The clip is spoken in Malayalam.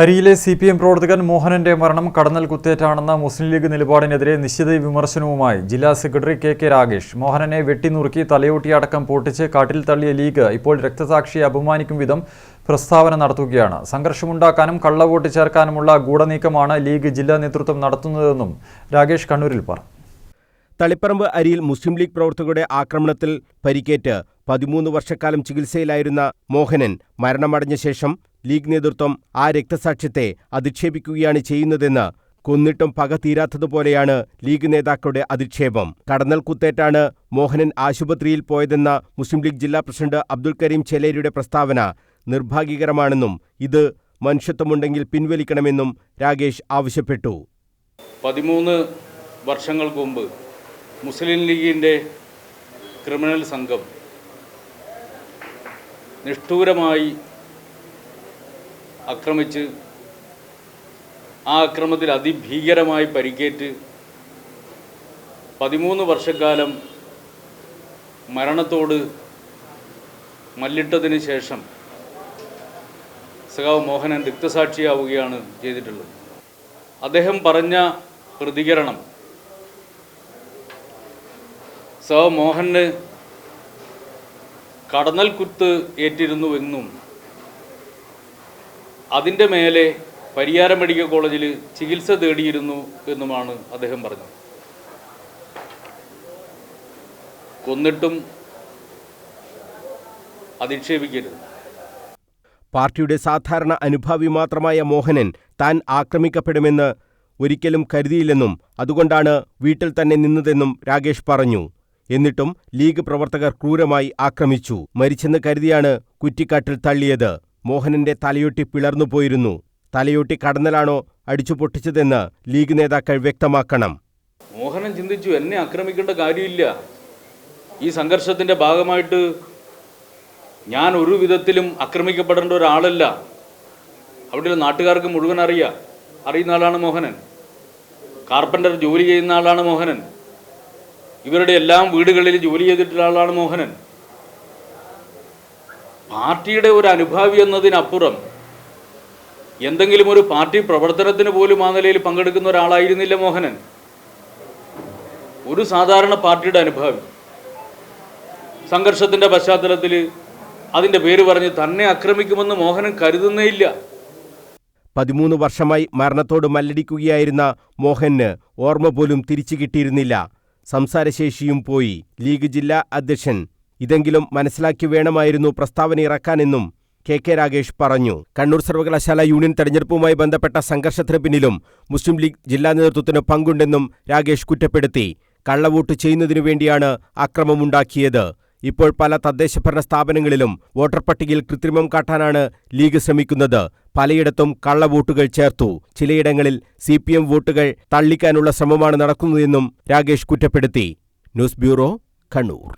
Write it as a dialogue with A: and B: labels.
A: അരിയിലെ സി പി എം പ്രവർത്തകൻ മോഹനന്റെ മരണം കടന്നൽ കുത്തേറ്റാണെന്ന മുസ്ലിം ലീഗ് നിലപാടിനെതിരെ നിശ്ചിത വിമർശനവുമായി ജില്ലാ സെക്രട്ടറി കെ കെ രാഗേഷ് മോഹനനെ വെട്ടിനുറുക്കി തലയോട്ടിയടക്കം പൊട്ടിച്ച് കാട്ടിൽ തള്ളിയ ലീഗ് ഇപ്പോൾ രക്തസാക്ഷിയെ അപമാനിക്കും വിധം പ്രസ്താവന നടത്തുകയാണ്. സംഘർഷമുണ്ടാക്കാനും കള്ളവോട്ട് ചേർക്കാനുമുള്ള ഗൂഢനീക്കമാണ് ലീഗ് ജില്ലാ നേതൃത്വം നടത്തുന്നതെന്നും രാഗേഷ് കണ്ണൂരിൽ പറഞ്ഞു.
B: തളിപ്പറമ്പ് അരിയിൽ മുസ്ലിം ലീഗ് പ്രവർത്തകരുടെ ആക്രമണത്തിൽ പരിക്കേറ്റ് പതിമൂന്ന് വർഷക്കാലം ചികിത്സയിലായിരുന്ന മോഹനൻ മരണമടഞ്ഞ ശേഷം ലീഗ് നേതൃത്വം ആ രക്തസാക്ഷ്യത്തെ അധിക്ഷേപിക്കുകയാണ് ചെയ്യുന്നതെന്ന് കൊന്നിട്ടും പക തീരാത്തതുപോലെയാണ് ലീഗ് നേതാക്കളുടെ അധിക്ഷേപം. കടന്നൽ കുത്തേറ്റാണ് മോഹനൻ ആശുപത്രിയിൽ പോയതെന്ന മുസ്ലിം ലീഗ് ജില്ലാ പ്രസിഡന്റ് അബ്ദുൽ കരീം ചെലേരിയുടെ പ്രസ്താവന നിർഭാഗ്യകരമാണെന്നും ഇത് മനുഷ്യത്വമുണ്ടെങ്കിൽ പിൻവലിക്കണമെന്നും രാഗേഷ് ആവശ്യപ്പെട്ടു.
C: പതിമൂന്ന് വർഷങ്ങൾക്ക് മുമ്പ് മുസ്ലിം ലീഗിന്റെ ക്രിമിനൽ സംഘം നിഷ്ഠൂരമായി ആക്രമിച്ച് ആ അക്രമത്തിൽ അതിഭീകരമായി പരിക്കേറ്റ് പതിമൂന്ന് വർഷക്കാലം മരണത്തോട് മല്ലിട്ടതിന് ശേഷം സഖാവ് മോഹനൻ രക്തസാക്ഷിയാവുകയാണ് ചെയ്തിട്ടുള്ളത്. അദ്ദേഹം പറഞ്ഞ പ്രതികരണം സഖാവ് മോഹന് കടന്നൽ കുത്ത് ഏറ്റിരുന്നുവെന്നും അതിന്റെ മേലെ പരിയാരം മെഡിക്കൽ കോളേജിൽ ചികിത്സ തേടിയിരുന്നു എന്നുമാണ് അദ്ദേഹം പറഞ്ഞത്. കൊന്നിട്ടും അധിക്ഷേപിക്കരുത്.
B: പാർട്ടിയുടെ സാധാരണ അനുഭാവി മാത്രമായ മോഹനൻ താൻ ആക്രമിക്കപ്പെടുമെന്ന് ഒരിക്കലും കരുതിയില്ലെന്നും അതുകൊണ്ടാണ് വീട്ടിൽ തന്നെ നിന്നതെന്നും രാകേഷ് പറഞ്ഞു. എന്നിട്ടും ലീഗ് പ്രവർത്തകർ ക്രൂരമായി ആക്രമിച്ചു. മരിച്ചെന്ന് കരുതിയാണ് കുറ്റിക്കാട്ടിൽ തള്ളിയത്. മോഹനന്റെ തലയൊട്ടി പിളർന്നുപോയിരുന്നു തലയൊട്ടി കടന്നലാണോ അടിച്ചു പൊട്ടിച്ചതെന്ന് ലീഗ് നേതാക്കൾ വ്യക്തമാക്കണം.
C: മോഹനൻ ചിന്തിച്ചു എന്നെ ആക്രമിക്കേണ്ട കാര്യമില്ല. ഈ സംഘർഷത്തിന്റെ ഭാഗമായിട്ട് ഞാൻ ഒരു വിധത്തിലും ആക്രമിക്കപ്പെടേണ്ട ഒരാളല്ല. അവിടെയുള്ള നാട്ടുകാർക്ക് മുഴുവൻ അറിയാം. അറിയുന്ന ആളാണ് മോഹനൻ. കാർപ്പന്റർ ജോലി ചെയ്യുന്ന ആളാണ് മോഹനൻ. ഇവരുടെ എല്ലാം വീടുകളിൽ ജോലി ചെയ്തിട്ടുള്ള ആളാണ് മോഹനൻ. പാർട്ടിയുടെ ഒരു അനുഭാവി എന്നതിനപ്പുറം എന്തെങ്കിലും ഒരു പാർട്ടി പ്രവർത്തനത്തിന് പോലും ആ നിലയിൽ പങ്കെടുക്കുന്ന ഒരാളായിരുന്നില്ല മോഹനൻ. ഒരു സാധാരണ പാർട്ടിയുടെ അനുഭാവി. സംഘർഷത്തിന്റെ പശ്ചാത്തലത്തിൽ അതിന്റെ പേര് പറഞ്ഞ് തന്നെ ആക്രമിക്കുമെന്ന് മോഹനൻ കരുതുന്നേയില്ല.
B: പതിമൂന്ന് വർഷമായി മരണത്തോട് മല്ലടിക്കുകയായിരുന്ന മോഹന് ഓർമ്മ പോലും തിരിച്ചു കിട്ടിയിരുന്നില്ല. സംസാരശേഷിയും പോയി. ലീഗ് ജില്ലാ അധ്യക്ഷൻ ഇതെങ്കിലും മനസ്സിലാക്കി വേണമായിരുന്നു പ്രസ്താവന ഇറക്കാനെന്നും കെ കെ രാഗേഷ് പറഞ്ഞു. കണ്ണൂർ സർവകലാശാല യൂണിയൻ തെരഞ്ഞെടുപ്പുമായി ബന്ധപ്പെട്ട സംഘർഷത്തിന് പിന്നിലും മുസ്ലിം ലീഗ് ജില്ലാ നേതൃത്വത്തിന് പങ്കുണ്ടെന്നും രാഗേഷ് കുറ്റപ്പെടുത്തി. കള്ളവോട്ട് ചെയ്യുന്നതിനു വേണ്ടിയാണ് അക്രമമുണ്ടാക്കിയത്. ഇപ്പോൾ പല തദ്ദേശഭരണ സ്ഥാപനങ്ങളിലും വോട്ടർ പട്ടികയിൽ കൃത്രിമം കാട്ടാനാണ് ലീഗ് ശ്രമിക്കുന്നത്. പലയിടത്തും കള്ളവോട്ടുകൾ ചേർത്തു. ചിലയിടങ്ങളിൽ സി പി എം വോട്ടുകൾ തള്ളിക്കാനുള്ള ശ്രമമാണ് നടക്കുന്നതെന്നും രാഗേഷ് കുറ്റപ്പെടുത്തി. News bureau Kannur.